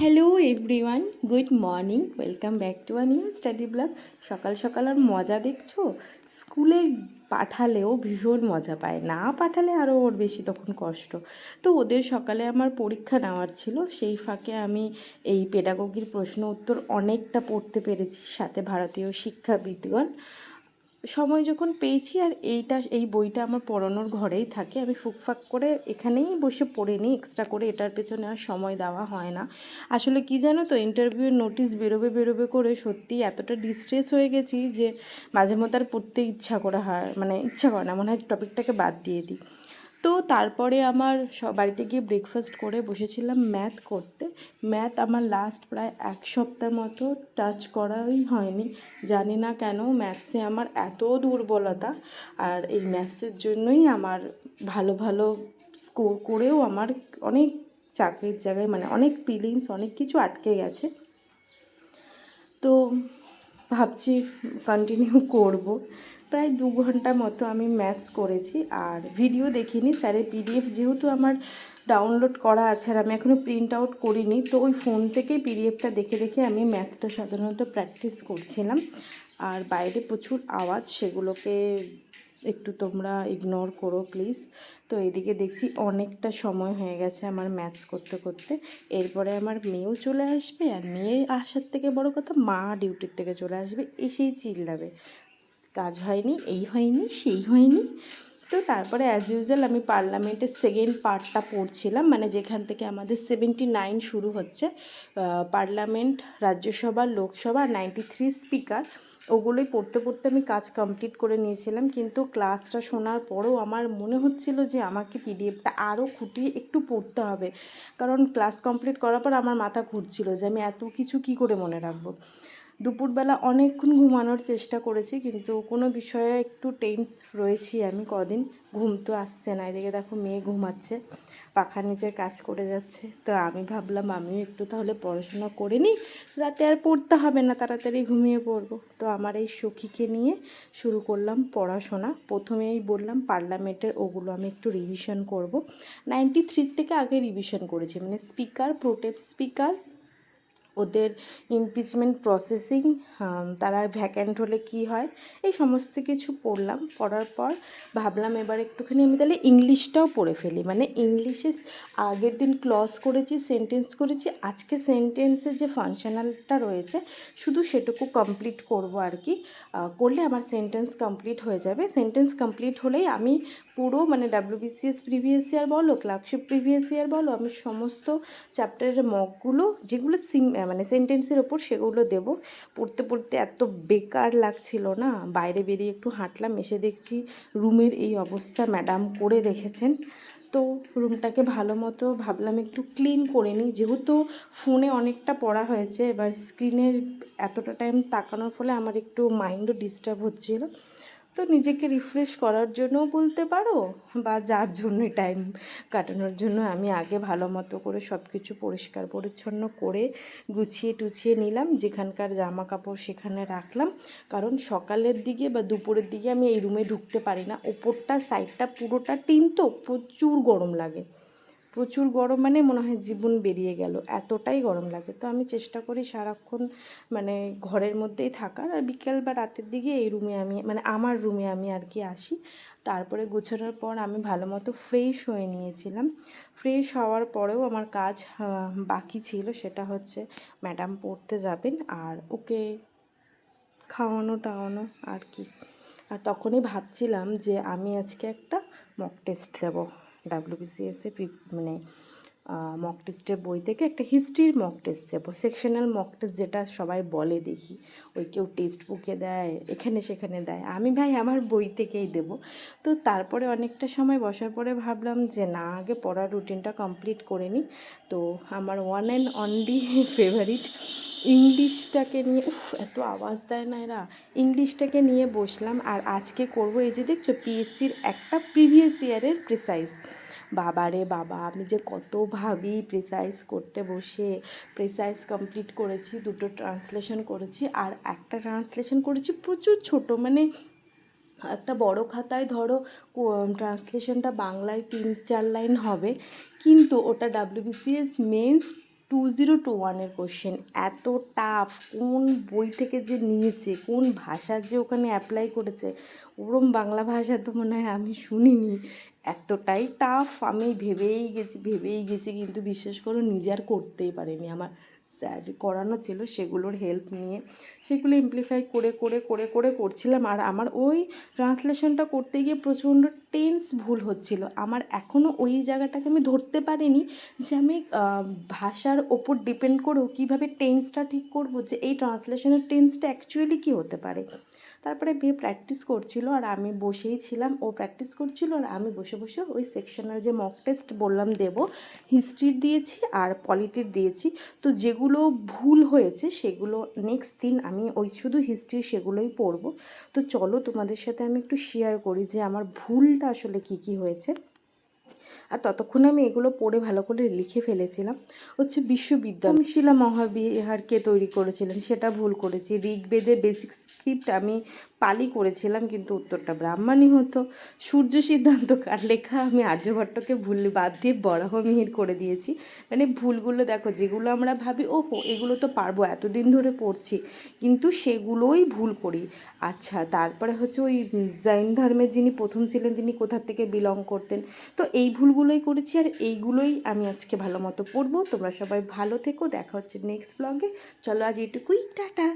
Hello everyone good morning welcome back to a new study blog সকাল সকাল আর মজা দেখছ? স্কুলে পাঠালেও ভীষণ মজা পায়। না পাঠালে আরও ওর বেশি তখন কষ্ট। তো ওদের সকালে আমার পরীক্ষা নেওয়ার ছিল। সেই ফাঁকে আমি এই পেডাগোগির প্রশ্ন উত্তর অনেকটা পড়তে পেরেছি, সাথে ভারতীয় শিক্ষাবিদগণ। সময় যখন পেয়েছি আর এইটা, এই বইটা আমার পড়ানোর ঘরেই থাকে, আমি ফুকফাক করে এখানেই বসে পড়ে নিই এক্সট্রা করে এটার পেছনে আর সময় দেওয়া হয় না। আসলে কি জানো তো ইন্টারভিউয়ের নোটিস বেরোবে বেরোবে করে সত্যি এতটা ডিস্ট্রেস হয়ে গেছি যে, মাঝে মধ্যে আর পড়তে ইচ্ছা করা হয় মানে ইচ্ছা করে না, মনে হয় টপিকটাকে বাদ দিয়ে দিই। তো তারপরে আমার বাড়িতে গিয়ে ব্রেকফাস্ট করে বসেছিলাম ম্যাথ করতে। ম্যাথ আমার লাস্ট প্রায় এক সপ্তাহ মতো টাচ করাই হয়নি। জানি না কেন ম্যাথসে আমার এত দুর্বলতা আর এই ম্যাথসের জন্যই আমার ভালো ভালো স্কোর করেও আমার অনেক চাকরির জায়গায় মানে অনেক ফিলিংস অনেক কিছু আটকে গেছে। তো ভাবছি কন্টিনিউ করব। প্রায় দু ঘণ্টা মতো আমি ম্যাথস করেছি আর ভিডিও দেখিনি। স্যারের পিডিএফ যেহেতু আমার ডাউনলোড করা আছে আর আমি এখনও প্রিন্ট আউট করিনি, তো ওই ফোন থেকেই পিডিএফটা দেখে দেখে আমি ম্যাথটা সাধারণত প্র্যাকটিস করছিলাম। আর বাইরে প্রচুর আওয়াজ, সেগুলোকে একটু তোমরা ইগনোর করো প্লিজ তো এদিকে দেখছি অনেকটা সময় হয়ে গেছে আমার ম্যাথস করতে করতে। এরপরে আমার মেয়েও চলে আসবে আর মেয়ে আসার থেকে বড় কথা মা ডিউটির থেকে চলে আসবে, এসেই চিল্লাবে। কাজ হয়নি, এই হয়নি, সেই হয়নি। তো তারপরে অ্যাজ ইউজুয়াল আমি পার্লামেন্টের সেকেন্ড পার্টটা পড়ছিলাম মানে যেখান থেকে আমাদের সেভেন্টি নাইন শুরু হচ্ছে parliament, Rajya Sabha, Lok Sabha ninety three speaker ওগুলোই পড়তে পড়তে আমি কাজ কমপ্লিট করে নিয়েছিলাম। কিন্তু ক্লাসটা শোনার পরেও আমার মনে হচ্ছিল যে আমাকে পিডিএফটা আরও খুঁটিয়ে একটু পড়তে হবে। কারণ ক্লাস কমপ্লিট করার পর আমার মাথা ঘুরছিল যে আমি এত কিছু কি করে মনে রাখব? দুপুরবেলা অনেকক্ষণ ঘুমানোর চেষ্টা করেছি, কিন্তু কোনো বিষয়ে একটু টেন্স রয়েছি আমি কদিন। ঘুম তো আসছে না, এদিকে দেখো মেয়ে ঘুমাচ্ছে পাখার নিচে কাজ করে যাচ্ছে। তো আমি ভাবলাম আমিও একটু তাহলে পড়াশোনা করে নিই, রাতে আর পড়তে হবে না, তাড়াতাড়ি ঘুমিয়ে পড়ব। তো আমার এই সখীকে নিয়ে শুরু করলাম পড়াশোনা। প্রথমেই বললাম পার্লামেন্টের ওগুলো আমি একটু রিভিশন করব। নাইনটি থেকে আগে রিভিশন করেছি মানে স্পিকার প্রোটেপ স্পিকার ওদের ইমপিচমেন্ট প্রসেসিং তারা ভ্যাকেন্ট হলে কি হয়? এই সমস্ত কিছু পড়লাম। পড়ার পর ভাবলাম এবার একটুখানি আমি তাহলে ইংলিশটাও পড়ে ফেলি। মানে ইংলিশে আগের দিন ক্লজ করেছি সেন্টেন্স করেছি। আজকে সেন্টেন্সের যে ফাংশনালটা রয়েছে, শুধু সেটুকু কমপ্লিট করব আর কি করলে আমার সেন্টেন্স কমপ্লিট হয়ে যাবে। সেন্টেন্স কমপ্লিট হলেই আমি পুরো মানে ডাব্লিউবিসিএস প্রিভিয়াস ইয়ার বলো ক্লার্কশিপ প্রিভিয়াস ইয়ার বলো, আমি সমস্ত চ্যাপ্টারের মকগুলো যেগুলো সিম মানে সেন্টেন্সের ওপর সেগুলো দেব। পড়তে পড়তে এত বেকার লাগছিল না। বাইরে বেরিয়ে একটু হাঁটলাম, এসে দেখছি রুমের এই অবস্থা ম্যাডাম করে রেখেছেন। তো রুমটাকে ভালো মতো ভাবলাম একটু ক্লিন করে নিই। যেহেতু ফোনে অনেকটা পড়া হয়েছে, এবার স্ক্রিনের এতটা টাইম তাকানোর ফলে আমার একটু মাইন্ডও ডিস্টার্ব হচ্ছিল। তো নিজেকে রিফ্রেশ করার জন্যও বলতে পারো বা যার জন্য টাইম কাটানোর জন্য আমি আগে ভালো মতো করে সব কিছু পরিষ্কার পরিচ্ছন্ন করে গুছিয়ে টুছিয়ে নিলাম। যেখানকার জামা কাপড় সেখানে রাখলাম। কারণ সকালের দিকে বা দুপুরের দিকে আমি এই রুমে ঢুকতে পারি না। ওপরটা সাইডটা পুরোটা টিন তো, প্রচুর গরম লাগে। প্রচুর গরম মানে মনে হয় জীবন বেরিয়ে গেল। এতটাই গরম লাগে। তো আমি চেষ্টা করি সারাক্ষণ মানে ঘরের মধ্যেই থাকার। আর বিকেল বা রাতের দিকে এই রুমে আমি মানে আমার রুমে আমি আর কি আসি। তারপরে গুছানোর পর আমি ভালো মতো ফ্রেশ হয়ে নিয়েছিলাম। ফ্রেশ হওয়ার পরেও আমার কাজ বাকি ছিল। সেটা হচ্ছে ম্যাডাম পড়তে যাবেন আর ওকে খাওয়ানো টাওয়ানো আর কি। আর তখনই ভাবছিলাম যে আমি আজকে একটা মক টেস্ট দেবো। ডাব্লিউবিসিএসে মানে মক টেস্টের বই থেকে একটা হিস্ট্রির মক টেস্ট দেবো। সেকশনাল মক টেস্ট যেটা সবাই বলে দেখি। ওই কেউ টেক্সট বুকে দেয়, এখানে সেখানে দেয়। আমি ভাই আমার বই থেকেই দেব। তো তারপরে অনেকটা সময় বসার পরে ভাবলাম যে, না, আগে পড়ার রুটিনটা কমপ্লিট করে নিই। তো আমার ওয়ান অ্যান্ড অনলি ফেভারিট ইংলিশটাকে নিয়ে, উফ, এত আওয়াজ দেয় না এরা। ইংলিশটাকে নিয়ে বসলাম আর আজকে করব এই যে দেখছ পিএসসির একটা প্রিভিয়াস ইয়ারের প্রিসাইজ বাবা রে বাবা, আমি যে কত ভাবি প্রিসাইজ করতে বসে। প্রিসাইজ কমপ্লিট করেছি, দুটো ট্রান্সলেশন করেছি আর একটা ট্রান্সলেশন করেছি প্রচুর ছোট। মানে একটা বড় খাতায় ধরো ট্রান্সলেশনটা বাংলায় তিন চার লাইন হবে। কিন্তু ওটা WBCS men's two zero two ওয়ানের কোশ্চেন এত টাফ কোন বই থেকে যে নিয়েছে, কোন ভাষা যে ওখানে অ্যাপ্লাই করেছে, ওরম বাংলা ভাষা তো মনে হয় আমি শুনিনি। এতটাই টাফ আমি ভেবেই গেছি ভেবেই গেছি, কিন্তু বিশ্বাস করো নিজে আর করতেই পারিনি আমার। স্যার করানো ছিল সেগুলোর হেল্প নিয়ে সেগুলো ইমপ্লিফাই করে করে করে করে করছিলাম। আর আমার ওই ট্রান্সলেশনটা করতে গিয়ে প্রচণ্ড টেন্স ভুল হচ্ছিল। আমার এখনও ওই জায়গাটাকে আমি ধরতে পারিনি যে আমি ভাষার ওপর ডিপেন্ড করেও কীভাবে টেন্সটা ঠিক করব, যে এই ট্রান্সলেশনের টেন্সটা অ্যাকচুয়ালি কী হতে পারে। তারপরে বিয়ে প্র্যাকটিস করছিল আর আমি বসেই ছিলাম, ও প্র্যাকটিস করছিল আর আমি বসে বসে ওই সেকশনাল যে মক টেস্ট বললাম দেব হিস্ট্রির দিয়েছি আর পলিটির দিয়েছি। তো যেগুলো ভুল হয়েছে সেগুলো নেক্সট দিন আমি ওই শুধু হিস্ট্রি সেগুলোই পড়ব। তো চলো তোমাদের সাথে আমি একটু শেয়ার করি যে আমার ভুলটা আসলে কি কি হয়েছে। আর ততক্ষণে আমি এগুলো পড়ে ভালো করে লিখে ফেলেছিলাম। হচ্ছে বিশ্ববিদ্যালয়। শিলা মহাবিহারকে তৈরি করেছিলেন, সেটা ভুল করেছি। ঋগ্বেদের বেসিক স্ক্রিপ্ট আমি পালি করেছিলাম, কিন্তু উত্তরটা ব্রাহ্মণই হতো। সূর্য সিদ্ধান্ত কার লেখা? আমি আর্যভট্টকে ভুল বাদ দিয়ে বরাহ মিহির করে দিয়েছি। মানে ভুলগুলো দেখো, যেগুলো আমরা ভাবি ও এগুলো তো পারব, এতদিন ধরে পড়ছি। কিন্তু সেগুলোই ভুল করি। আচ্ছা তারপরে হচ্ছে ওই জৈন ধর্মের যিনি প্রথম ছিলেন, তিনি কোথা থেকে বিলং করতেন? তো এই ভুলগুলোই করেছি, আর এইগুলোই আমি আজকে ভালো মতো পড়ব। তোমরা সবাই ভালো থেকো, দেখা হচ্ছে নেক্সট ব্লগে চলো আজ এটুকুই, টাটা।